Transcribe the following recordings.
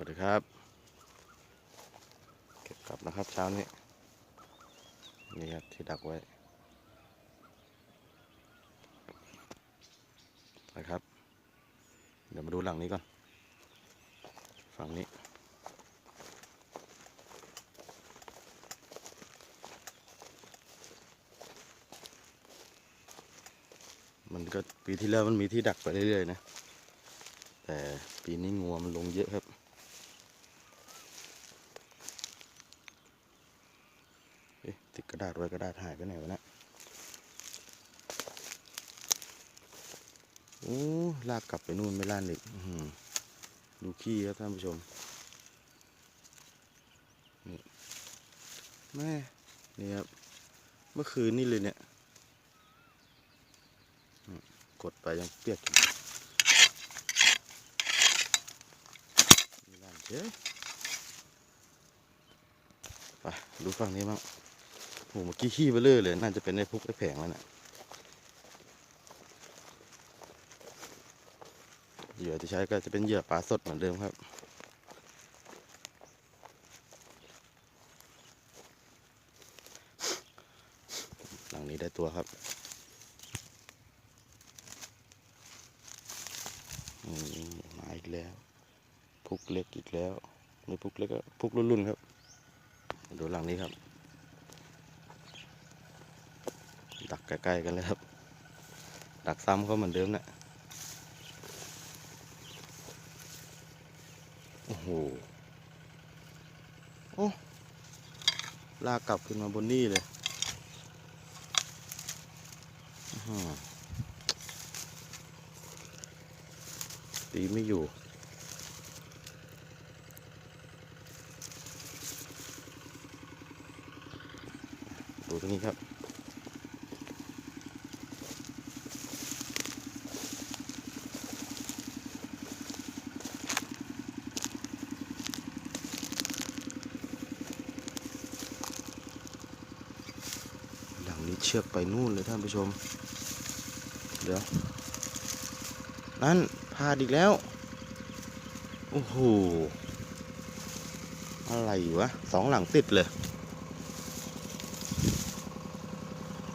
วัสดีครับ เก็บกลับนะครับเช้านี้ นี่ครับที่ดักไว้นะครับ เดี๋ยวมาดูหลังนี้ก่อน ฝั่งนี้มันก็ปีที่แล้วมันมีที่ดักไปเรื่อยๆนะ แต่ปีนี้งัวมันลงเยอะครับ เอ๊ะติดกระดาษไว้กระดาษหายไปไหนวะเนะโอ้ลากกลับไปนู่นไม่ล่านอีกดูขี้ครับท่านผู้ชม นี่แม่นี่ครับ เมื่อคืนนี่เลยเนี่ย กดไปยังเปียกอยู่ไม่ล่านเฉยไปดูฝั่งนี้บ้าง หเมื่อกี้ขี้เบลเลอร์เลย น่าจะเป็นไอ้พุกไอ้แผงแล้วนะเหยื่อที่ใช้ก็จะเป็นเหยื่อปลาสดเหมือนเดิมครับ หลังนี้ได้ตัวครับอืมมาอีกแล้ว พุกเล็กอีกแล้วไม่พุกเล็กก็พุกรุ่นๆครับ ดูหลังนี้ครับ ดักใกล้ๆกันเลยครับ ดักซ้ำเขาเหมือนเดิมนะโอ้โห โอ้ลากกลับขึ้นมาบนนี่เลยตีไม่อยู่ดูตรงนี้ครับ หลังนี้เชือกไปนู่นเลยท่านผู้ชม เดี๋ยว นั่นพลาดอีกแล้ว โอ้โห อะไรวะสองหลังติดเลย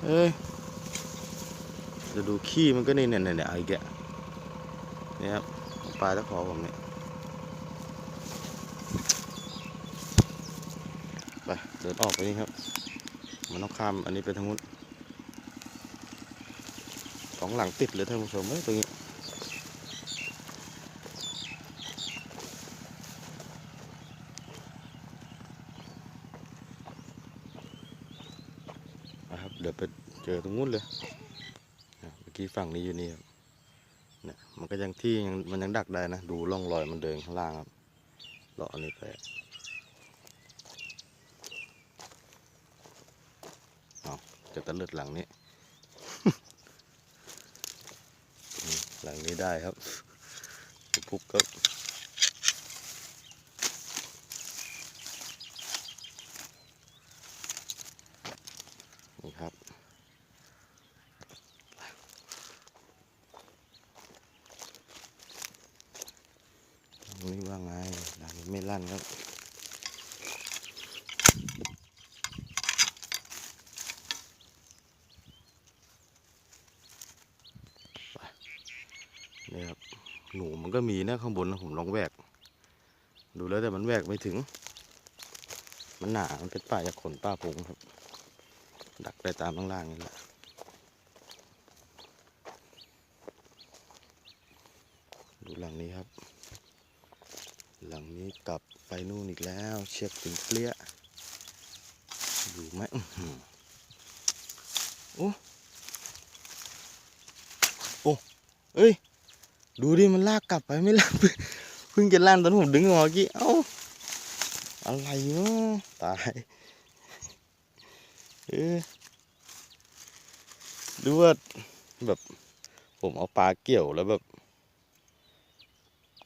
เอ้ยจะดูขี้มันก็เนี่ยเนี่ยเนี่ยเอาอีกแกเนี่ยครับปลาตะขอผมเนี่ยไปเดินออกไปนี่ครับ มันต้องข้ามอันนี้ไปทางนู้น สองหลังติดเลยท่านผู้ชมเอ้ยตรงนี้นะครับเดี๋ยวไปเจอตรงนู้นเลยเมื่อกี้ฝั่งนี้อยู่นี่ครับเนี่ยมันก็ยังที่ยังมันยังดักได้นะ ดูร่องรอยมันเดินข้างล่างครับเลาะอันนี้ไปจะตะเลิดหลังนี้ หลังนี้ได้ครับพุกก็นี่ครับนี่ว่าไงหลังนี้ไม่ลั่นครับ นี่ครับ หนูมัน ก็มีนะข้างบนนะผมลองแหวก ดูแล้วแต่มันแหวกไม่ถึง มันหนามันเป็นป่าจากขนป้าผงครับ ดักได้ตามข้างล่างนี่แหละดูหลังนี้ครับ หลังนี้กลับไปนู่นอีกแล้ว เชือกถึงเปรี้ยอยู่ไหมโอ้โอ้เอ้ย ดูดิมันลากกลับไปไม่ลากเพิ่งจะลั่นตอนผมดึงออกมาเมื่อกี้ เอ้า อะไรวะตายเออดูว่าแบบผมเอาปลาเกี่ยวแล้วแบบ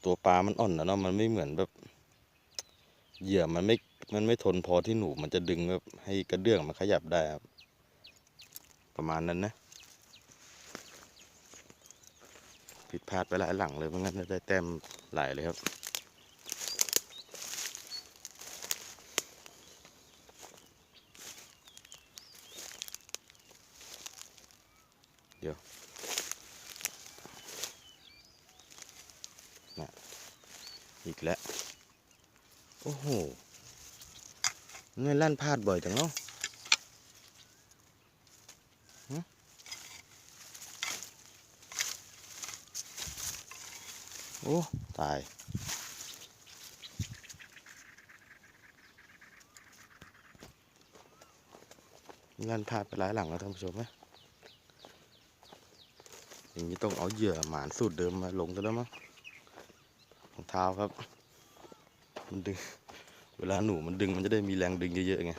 ตัวปลามันอ่อนนะเนาะมันไม่เหมือนแบบเหยื่อมันไม่ มันไม่ทนพอที่หนูมันจะดึงแบบให้กระเดื่องมันขยับได้ครับ ประมาณนั้นนะิดพลาดไปหลายหลังเลยเพราะงั้นจะได้แต้มหลายเลยครับ เดี๋ยวนะอีกแล้ว โอ้โหไม่ลั่นพลาดบ่อยจังเนาะ โอ้ ตาย ลั่นพลาดไปหลายหลังแล้วท่านผู้ชมไหมอย่างนี้ต้องเอาเหยื่อหมานสูตรเดิมมาลงซะแล้วมั้งรองเท้าครับ มันดึง เวลาหนูมันดึงมันจะได้มีแรงดึงเยอะๆไง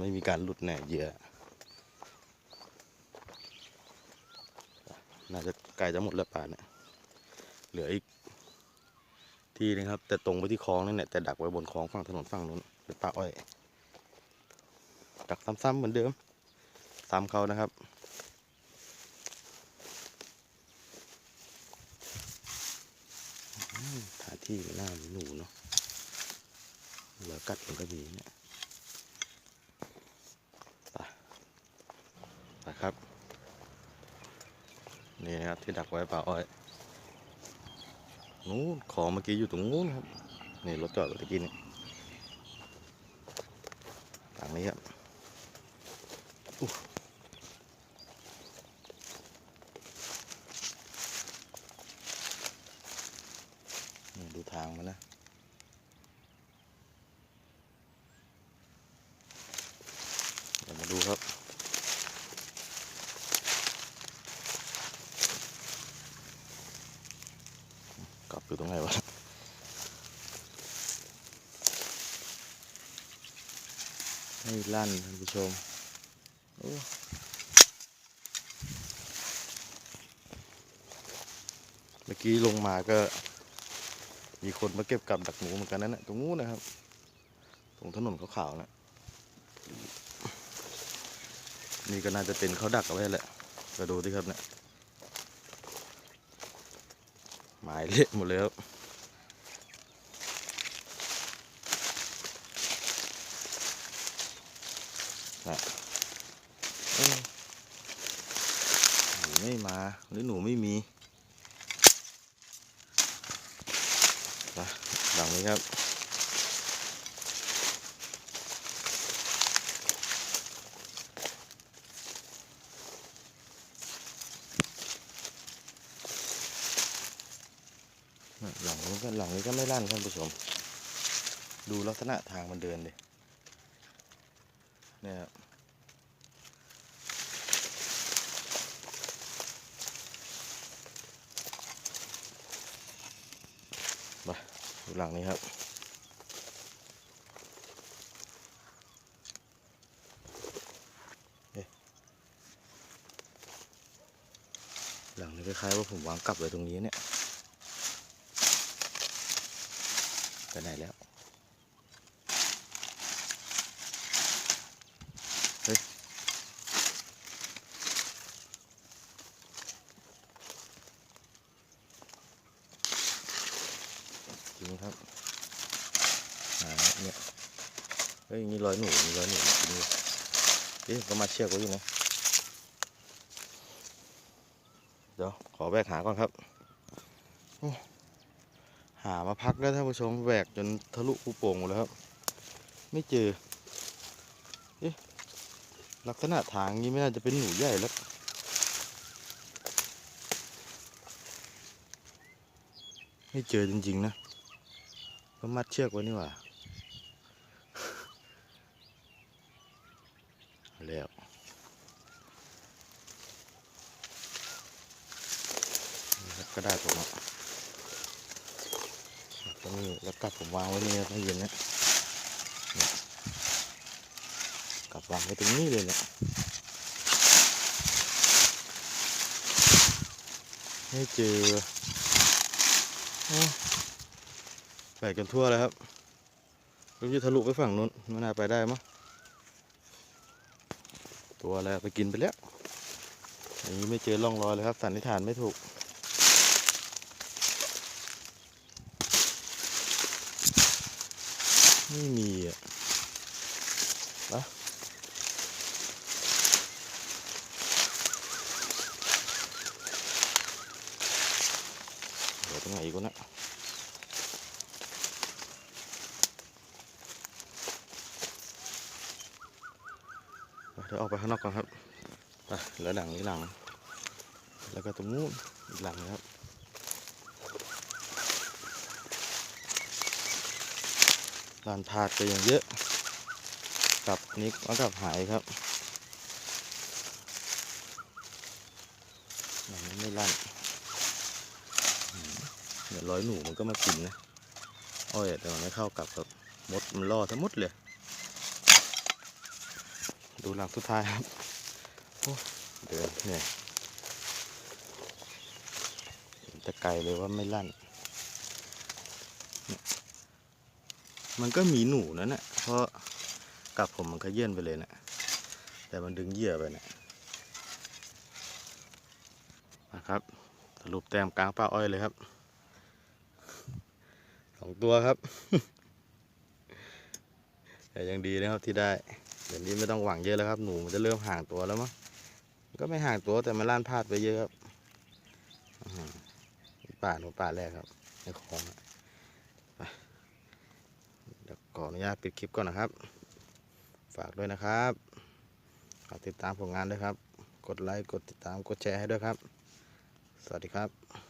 ไม่มีการหลุดแหน่เหยื่อ น่าจะใกล้จะหมดแล้วป่าเนี่ย เหลืออีกที่นึงครับ แต่ตรงไปที่คลองนั่นแหละแต่ดักไว้บนคลองฝั่งถนนฝั่งนู้นเป็นป่าอ้อยดักซ้ำๆเหมือนเดิมซ้ำเขานะครับอืมหาที่ไม่น่าหนูเนาะเหลือกัดมันก็มีเนี่ยไปไปครับ นี่นะครับที่ดักไว้ป่าอ้อย นู้นของเมื่อกี้อยู่ตรงนู้นครับนี่รถจอดรถตะกี้นี่ทางนี้ครับอุ๊ยนี่ดูทางมันนะ เดี๋ยวมาดูครับ กลับ อยู่ตรงไหนวะให้ลั่นท่านผู้ชมโอ้เมื่อกี้ลงมาก็ มีคนมาเก็บกับดักหนูเหมือนกันนั่นแหละตรงนู้นนะครับ ตรงถนนขาวๆนะนี่ก็น่าจะเป็นเขาดักเอาไว้แหละ ก็ดูที่ครับเนี่ย มายเละหมดเลยครับนะเอ้ยหนูไม่มา หรือหนูไม่มีไปหลังนี้ครับ หลังนี้ก็หลังนี้ก็ไม่ลั่นท่านผู้ชม ดู ลักษณะทางมันเดินดิเนี่ยครับมาดูหลังนี้ครับเอ๊ะหลังนี้คล้ายๆว่าผมวางกลับไว้ตรงนี้เนี่ยไปไหนแล้ว เฮ้ย จริงครับหา เนี่ยเฮ้ยมีรอยหนูมีรอยหนูจริงด้ยเอ๊ะก็มาเชือกไว้อยู่นะเดี๋ยวขอแบกหาก่อนครับหามาพักแล้วท่านผู้ชมแหวกจนทะลุภูโป่งหมดแล้วครับ ไม่เจอเอ๊ะลักษณะทางนี้ไม่น่าจะเป็นหนูใหญ่แล้วไม่เจอจริงๆนะก็มัดเชือกไว้นี่หว่าเอา แล้วนี่ครับก็ได้ผมตรงนี้แล้วกลับผมวางไว้นี่ครับให้เย็นนะนกลับวางไว้ตรงนี้เลยเนี่ยไม่เจอโอ้ไปกันทั่วเลยครับลุงจะทะลุไปฝั่งนู้นไม่น่าไปได้มั้ง ตัวอะไรไปกินไปแล้วอย่างนี้ไม่เจอร่องรอยเลยครับ สันนิษฐานไม่ถูก ไม่มีอะนะเดี๋ยวตรงไหนอีกวะนะ เดี๋ยวออกไปข้างนอกก่อนครับไปแล้วหลังนี้หลัง แล้วก็ตรงนู้นอีกหลังนะครับลานพาดก็ยังเยอะกลับนิกแล้วกลับหายครับหลังนี้ไม่ลั่นเดี๋ยวร้อยหนูมันก็มากินนะอ้อยแต่มันไม่เข้ากลับครับมดมันล่อทั้งหมดเลย ดูหลังสุดท้ายครับเดินเหนื่อยเห็นแต่ไกลเลยว่าไม่ลั่น มันก็มีหนูนั่นแหละเพราะกลับผมมันก็เยื่นไปเลยนะแต่มันดึงเหยื่อไปนะนะครับสรุปแต้มกลางป่าอ้อยเลยครับสองตัวครับ แต่ยังดีนะครับที่ได้ เดี๋ยวนี้ไม่ต้องหวังเยอะแล้วครับหนูมันจะเริ่มห่างตัวแล้วมั้งก็ไม่ห่างตัวแต่มันล่านพลาดไปเยอะครับป่าหนูป่าแรกครับในคลองเดี๋ยวขออนุญาตปิดคลิปก่อนนะครับ ฝากด้วยนะครับฝากติดตามผลงานด้วยครับ กดไลค์กดติดตามกดแชร์ให้ด้วยครับ สวัสดีครับ